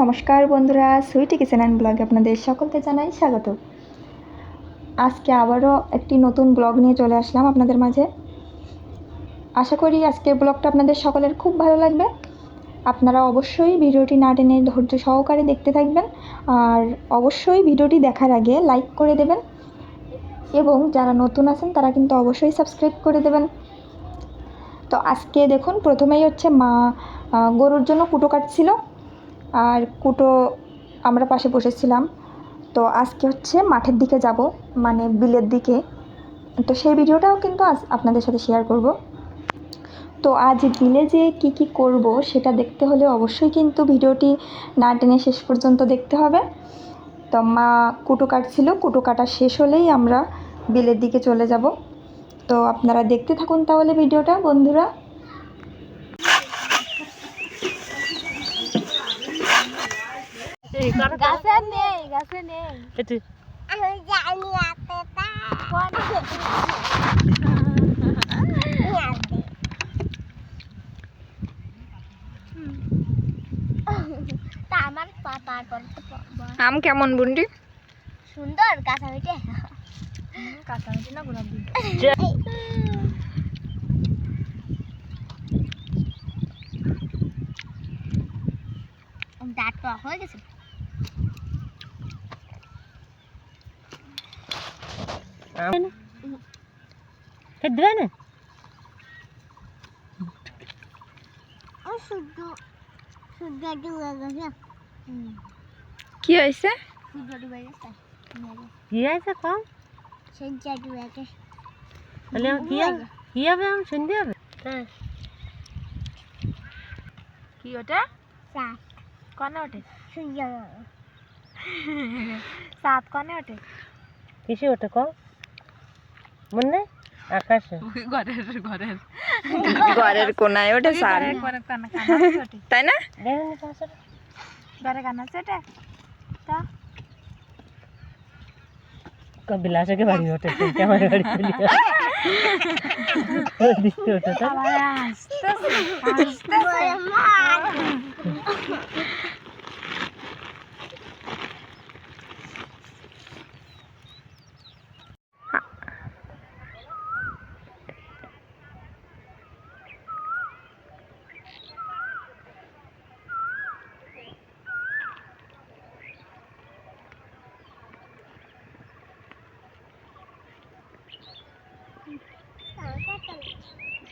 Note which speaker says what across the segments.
Speaker 1: নমস্কার বন্ধুরা, Sweety kitchen and ব্লগে আপনাদের সকলকে জানাই স্বাগত। আজকে আবারও একটি নতুন ব্লগ নিয়ে চলে আসলাম আপনাদের মাঝে। আশা করি আজকের ব্লগটা আপনাদের সকলের খুব ভালো লাগবে। আপনারা অবশ্যই ভিডিওটি না টেনে ধৈর্য সহকারে দেখতে থাকবেন। আর অবশ্যই ভিডিওটি দেখার আগে লাইক করে দেবেন। এবং যারা নতুন আছেন, তারা কিন্তু অবশ্যই সাবস্ক্রাইব করে দেবেন। তো আজকে দেখুন, প্রথমেই হচ্ছে মা গরুর জন্য কুটো কাটছিল। আর কুটো আমরা পাশে বসেছিলাম। তো আজকে হচ্ছে মাঠের দিকে যাব মানে বিলের দিকে। তো সেই ভিডিওটাও কিন্তু আজ আপনাদের সাথে শেয়ার করব। তো আজ বিলে যে কি কি করব সেটা দেখতে হলে অবশ্যই কিন্তু ভিডিওটি না টেনে শেষ পর্যন্ত দেখতে হবে। তো মা কুটো কাটছিল কুটো কাটা শেষ হলেই আমরা বিলের দিকে চলে যাব। তো আপনারা দেখতে থাকুন তাহলে ভিডিওটা বন্ধুরা।
Speaker 2: গাছে নেই গাছে নেই আমি জানি আছে তা কোন তা আমার পাতার পর
Speaker 1: আম কেমন বুন্ডি
Speaker 2: সুন্দর গাছা মিটে
Speaker 1: কাঁচা মিটি না গোলাপ
Speaker 2: দাঁত তো হয়ে গেছে। ও শুদ্ধ শুদ্ধ ডুবে গেছে।
Speaker 1: কি হয়েছে?
Speaker 3: কি আছে কম তাহলে কি হবে? কি হবে আমি শুনতে হবে? হ্যাঁ।
Speaker 1: কি ওটা? কনে ওঠে? সাত কনে ওঠে?
Speaker 3: কিসে ওঠে কম মনে? নেই আকাশে
Speaker 1: ঘরের ঘরের। ঘরের কোনায় ওঠে সার তাই না? ঘরে কানা আছে ওটা? তা
Speaker 3: বিলাসকে বাড়ি ওঠে? আমার বাড়ি চলে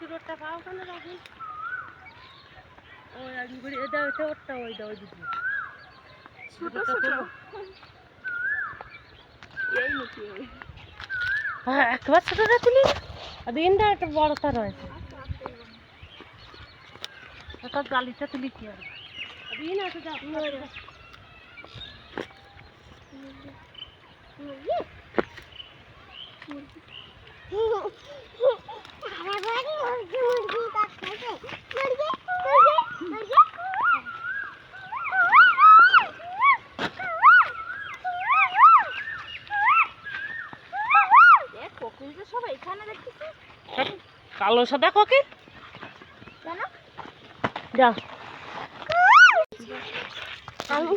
Speaker 2: আইয়া
Speaker 3: দূরটা পাও কেন রাখি ওই আগে করে এটা ওটা ওটা ওই দাও দিদি
Speaker 1: ছোট ছোট। এই নাকি
Speaker 3: হ্যাঁ একবার ছোটটা তুলি। আর দিনটা একটা বড়টা রয়েছে। ওটা গালিটা তুলি কি আর? দিন আছে যা কালো সাদা কোকিল? যা।
Speaker 2: আমি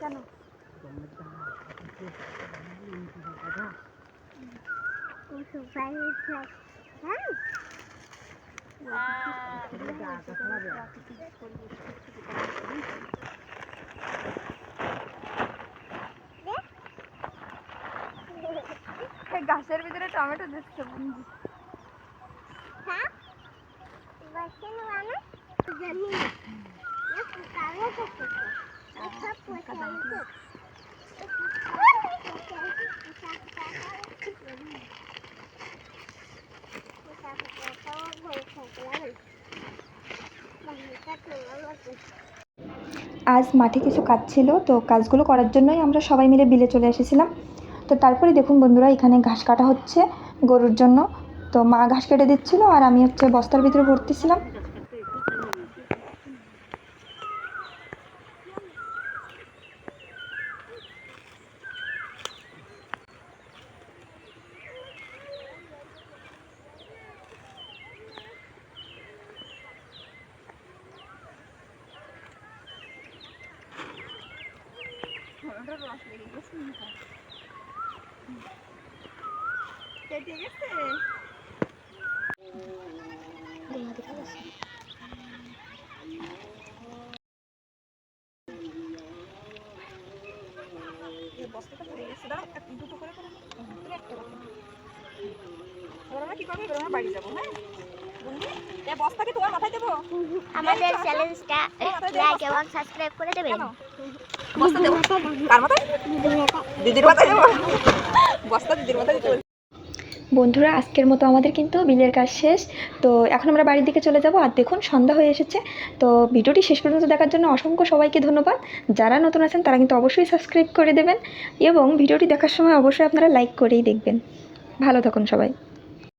Speaker 1: কেন? গাছের ভিতরে টমেটো দিচ্ছে বন্ধু।
Speaker 2: হ্যাঁ? বসেন বানা জমি না।
Speaker 1: আজ মাঠে কিছু কাজ ছিল, তো কাজগুলো করার জন্যই আমরা সবাই মিলে বিলে চলে এসেছিলাম। তো তারপরে দেখুন বন্ধুরা, এখানে ঘাস কাটা হচ্ছে গরুর জন্য। তো মা ঘাস কেটে দিচ্ছিল আর আমি হচ্ছে বস্তার ভিতরে দাঁড়াও এক- দুটো করে
Speaker 2: আমাদের চ্যানেলটা লাইক এবং সাবস্ক্রাইব করে দেবেন।
Speaker 1: বন্ধুরা, আজকের মতো আমাদের কিন্তু বিলের কাজ শেষ। তো এখন আমরা বাড়ির দিকে চলে যাব। আর দেখুন, সন্ধ্যা হয়ে এসেছে। তো ভিডিওটি শেষ পর্যন্ত দেখার জন্য অসংখ্য সবাইকে ধন্যবাদ। যারা নতুন আছেন, তারা কিন্তু অবশ্যই সাবস্ক্রাইব করে দেবেন। এবং ভিডিওটি দেখার সময় অবশ্যই আপনারা লাইক করেই দেখবেন। ভালো থাকুন সবাই।